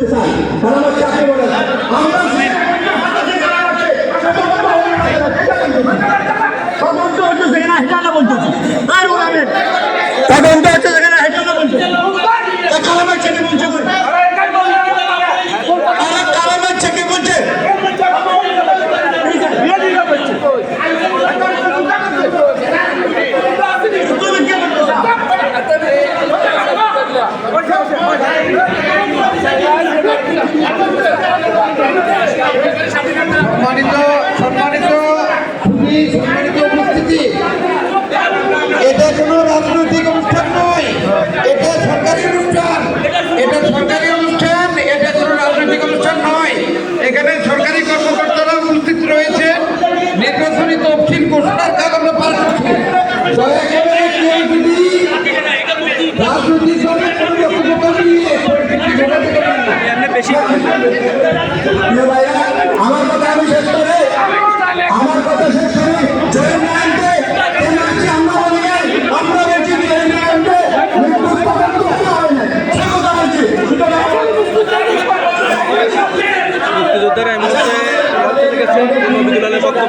さ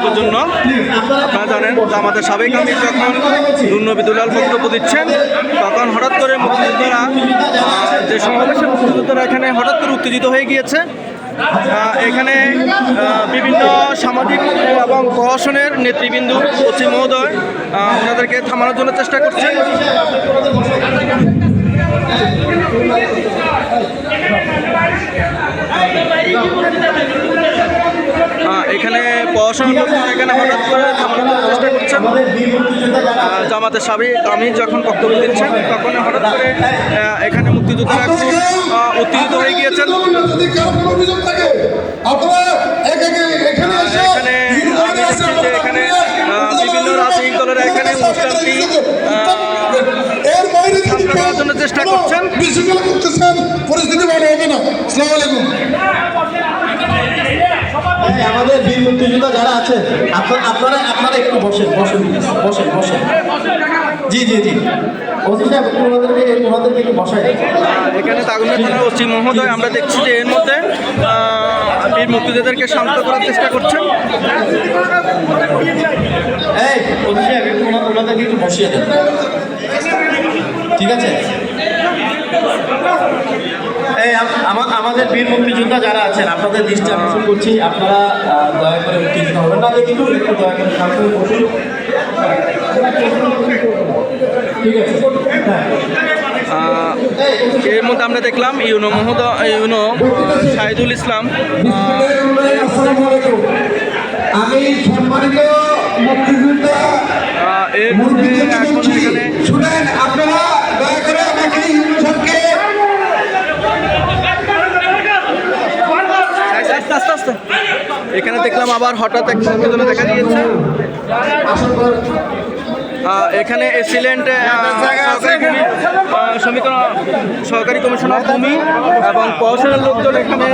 বক্তব্যের জন্য আপনারা জানেন যে আমাদের সাবেক আমির যখন নুর নবিদুলাল বক্তব্য দিচ্ছেন, তখন হঠাৎ করে মুক্তিযোদ্ধারা, যে সমাবেশে মুক্তিযোদ্ধারা এখানে হঠাৎ করে উত্তেজিত হয়ে গিয়েছে। এখানে বিভিন্ন সামাজিক এবং প্রশাসনের নেতৃবৃন্দ সচিব মহোদয় ওনাদেরকে থামানোর জন্য চেষ্টা করছেন। লোকজন এখানে হঠাৎ করে থামানোর চেষ্টা করছেন। জামাতের সাবেক আমি যখন বক্তব্য দিচ্ছেন তখন হঠাৎ করে এখানে মুক্তিযোদ্ধারা আহ, উত্তেজিত হয়ে গিয়েছেন। এখানে এখানে বিভিন্ন রাজনৈতিক দলেরা এখানে অনুষ্ঠানটি করার জন্য চেষ্টা করছেন। করতেছেন পরিস্থিতি ভালো হবে না। আসসালামু আলাইকুম। এই আমাদের বীর মুক্তিযোদ্ধা যারা আছেন আপনারা আপনারা আপনারা একটু বসেন বসেন বসেন বসেন। জি জি জি। ওসি সাহেব একটু ওনাদেরকে ওনাদেরকে একটু বসাই দিন। এখানে তাগুনের থানার ওসি মহোদয় আমরা দেখছি যে এর মধ্যে বীর মুক্তিযোদ্ধাদেরকে শান্ত করার চেষ্টা করছেন। এই ওসি সাহেব একটু ওনাদেরকে একটু বসিয়ে দেন। ঠিক আছে? আমাদের বীর মুক্তিযোদ্ধা যারা আছেন আপনাদের দৃষ্টি আকর্ষণ করছি। আপনারা দয়া করে উত্তেজিত হবেন না। দেখি একটু একটু দয়া করে শান্ত বসুন। ঠিক আছে। হ্যাঁ। এর মধ্যে আমরা দেখলাম ইউনো মহোদয় ইউনো শাহিদুল ইসলাম। আমি সম্মানিত মুক্তিযোদ্ধা এর মধ্যে এখন এখানে শুনেন আপনারা দয়া করে আমাকে ইউনিফর্মকে আস্তে আস্তে আস্তে এখানে দেখলাম আবার হঠাৎ এক উত্তেজনা দেখা দিয়েছে। এখানে এসিলেন্ট সমীকরণ, সহকারী কমিশনার ভূমি এবং প্রশাসনের লোকজন এখানে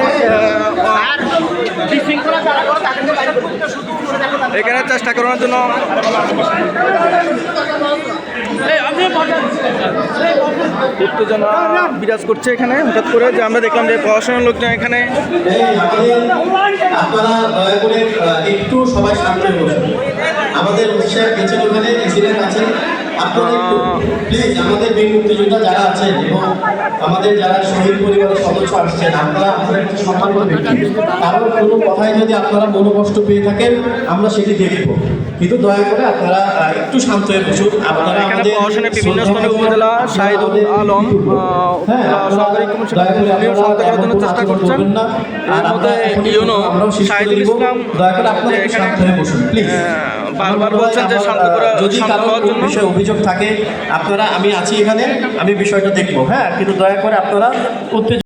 এখানে চেষ্টা করানোর জন্য উত্তেজনা বিরাজ করছে এখানে, হঠাৎ করে যে আমরা দেখলাম যে প্রশাসনের লোকজন এখানে আপনারা দয়া করে একটু সবাই সামনে বসুন। আমাদের উৎসাহ গেছেন ওখানে এসিডেন্ট আছে। আপনারা একটু প্লিজ আমাদের বীর মুক্তিযোদ্ধা যারা আছেন এবং আমাদের যারা শহীদ পরিবারের সদস্য আসছেন আপনারা আপনারা একটু সম্মান করবেন। কারণ কোনো কথায় যদি আপনারা মনোকষ্ট পেয়ে থাকেন আমরা সেটি দেখব কিন্তু দয়া করে আপনারা একটু শান্ত হয়ে বসুন। আপনারা আমাদের বিভিন্ন উপজেলা শাহিদুল আলম সহকারী করার জন্য চেষ্টা করছেন। এর মধ্যে ইউনো শাহিদুল ইসলাম দয়া করে আপনারা একটু শান্ত হয়ে বসুন প্লিজ বারবার বলছেন যে শান্ত করা যদি শান্ত কারও হওয়ার কোনো জন্য বিষয়ে অভিযোগ থাকে আপনারা আমি আছি এখানে আমি বিষয়টা দেখব হ্যাঁ? কিন্তু দয়া করে আপনারা উত্তেজ